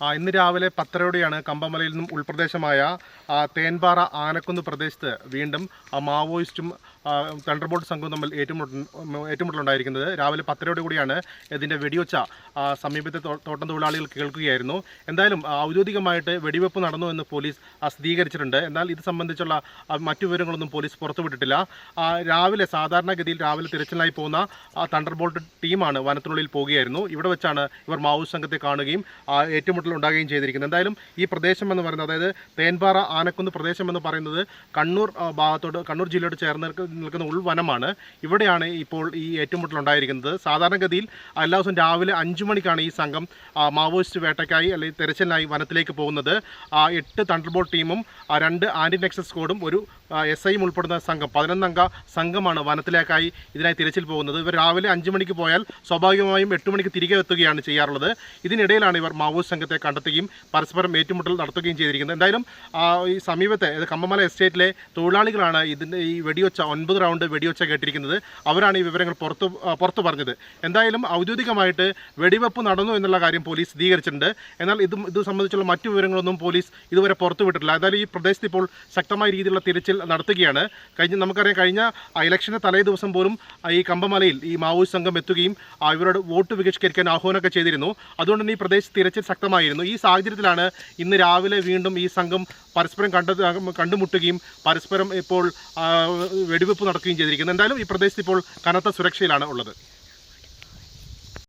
ഇന്ന് രാവിലെ പത്തരയോടെയാണ് കമ്പമലയിൽ നിന്നും ഉൾപ്രദേശമായ തേൻപാറ ആനക്കുന്ന് പ്രദേശത്ത് വീണ്ടും മാവോയിസ്റ്റും തണ്ടർബോൾട്ട് സംഘവും തമ്മിൽ ഏറ്റുമുട്ട ഏറ്റുമുട്ടലുണ്ടായിരിക്കുന്നത്. രാവിലെ പത്തരയോടെ കൂടിയാണ് ഇതിന്റെ വെടിയൊച്ച സമീപത്തെ തോട്ടം തൊഴിലാളികൾ കേൾക്കുകയായിരുന്നു. എന്തായാലും ഔദ്യോഗികമായിട്ട് വെടിവെപ്പ് നടന്നു എന്ന് പോലീസ് സ്ഥിരീകരിച്ചിട്ടുണ്ട്. എന്നാൽ ഇത് സംബന്ധിച്ചുള്ള മറ്റു വിവരങ്ങളൊന്നും പോലീസ് പുറത്തുവിട്ടിട്ടില്ല. രാവിലെ സാധാരണഗതിയിൽ രാവിലെ തിരച്ചിലായി പോകുന്ന തണ്ടർബോൾട്ട് ടീമാണ് വനത്തിനുള്ളിൽ പോവുകയായിരുന്നു ഇവിടെ വെച്ചാണ് ഇവർ മാവോയിസ്റ്റ് സംഘത്തെ കാണുകയും ആ, ഏറ്റുമുട്ടൽ ഉണ്ടാകുകയും ചെയ്തിരിക്കുന്നത് എന്തായാലും ഈ പ്രദേശം എന്ന് പറയുന്നത് അതായത് തേൻപാറ ആനക്കുന്ന് പ്രദേശം എന്ന് പറയുന്നത് കണ്ണൂർ ഭാഗത്തോട് കണ്ണൂർ ജില്ലയോട് ചേർന്ന് നിൽക്കുന്ന ഉൾവനമാണ്. ഇവിടെയാണ് ഇപ്പോൾ ഈ ഏറ്റുമുട്ടൽ ഉണ്ടായിരിക്കുന്നത്. സാധാരണഗതിയിൽ എല്ലാ ദിവസവും രാവിലെ അഞ്ചു മണിക്കാണ് ഈ സംഘം മാവോയിസ്റ്റ് വേട്ടയ്ക്കായി അല്ലെങ്കിൽ തെരച്ചിലിനായി വനത്തിലേക്ക് പോകുന്നത്. എട്ട് തണ്ടർബോൾ ടീമും രണ്ട് ആന്റി നെക്സസ് സ്ക്വാഡും ഒരു എസ് ഐയും ഉൾപ്പെടുന്ന സംഘം പതിനൊന്നംഗ സംഘമാണ് വനത്തിലേക്കായി ഇതിനായി തിരച്ചിൽ പോകുന്നത്. ഇവർ രാവിലെ അഞ്ച് മണിക്ക് പോയാൽ സ്വാഭാവികമായും എട്ട് മണിക്ക് തിരികെ എത്തുകയാണ് ചെയ്യാറുള്ളത്. ഇതിനിടയിലാണ് ഇവർ മാവോയിസ്റ്റ് സംഘത്തെ കണ്ടെത്തുകയും പരസ്പരം ഏറ്റുമുട്ടൽ നടത്തുകയും ചെയ്തിരിക്കുന്നത്. എന്തായാലും ഈ സമീപത്തെ കമ്പമല എസ്റ്റേറ്റിലെ തൊഴിലാളികളാണ് ഇതിന്റെ ഈ വെടിയൊച്ച ഒൻപത് റൗണ്ട് വെടിയൊച്ച കേട്ടിരിക്കുന്നത്. അവരാണ് ഈ വിവരങ്ങൾ പുറത്ത് പുറത്തു പറഞ്ഞത്. എന്തായാലും ഔദ്യോഗികമായിട്ട് വെടിവെപ്പ് നടന്നു എന്നുള്ള കാര്യം പോലീസ് സ്ഥിരീകരിച്ചിട്ടുണ്ട്. എന്നാൽ ഇത് ഇത് സംബന്ധിച്ചുള്ള മറ്റു വിവരങ്ങളൊന്നും പോലീസ് ഇതുവരെ പുറത്തുവിട്ടിട്ടില്ല. എന്തായാലും ഈ പ്രദേശത്ത് ഇപ്പോൾ ശക്തമായ രീതിയിലുള്ള തിരച്ചിൽ നടത്തുകയാണ്. കഴിഞ്ഞ നമുക്കറിയാം കഴിഞ്ഞ ഇലക്ഷന്റെ തലേ ദിവസം പോലും ഈ കമ്പമലയിൽ ഈ മാവോയിസ്റ്റ് സംഘം എത്തുകയും ഇവരോട് വോട്ട് ബഹിഷ്കരിക്കാൻ ആഹ്വാനമൊക്കെ ചെയ്തിരുന്നു. അതുകൊണ്ട് തന്നെ ഈ പ്രദേശത്ത് തിരച്ചിൽ ശക്തമായിരുന്നു. ഈ സാഹചര്യത്തിലാണ് ഇന്ന് രാവിലെ വീണ്ടും ഈ സംഘം പരസ്പരം കണ്ട കണ്ടുമുട്ടുകയും പരസ്പരം ഇപ്പോൾ വെടിവെപ്പ് നടക്കുകയും ചെയ്തിരിക്കുന്നത്. എന്തായാലും ഈ പ്രദേശത്ത് ഇപ്പോൾ കനത്ത സുരക്ഷയിലാണ് ഉള്ളത്.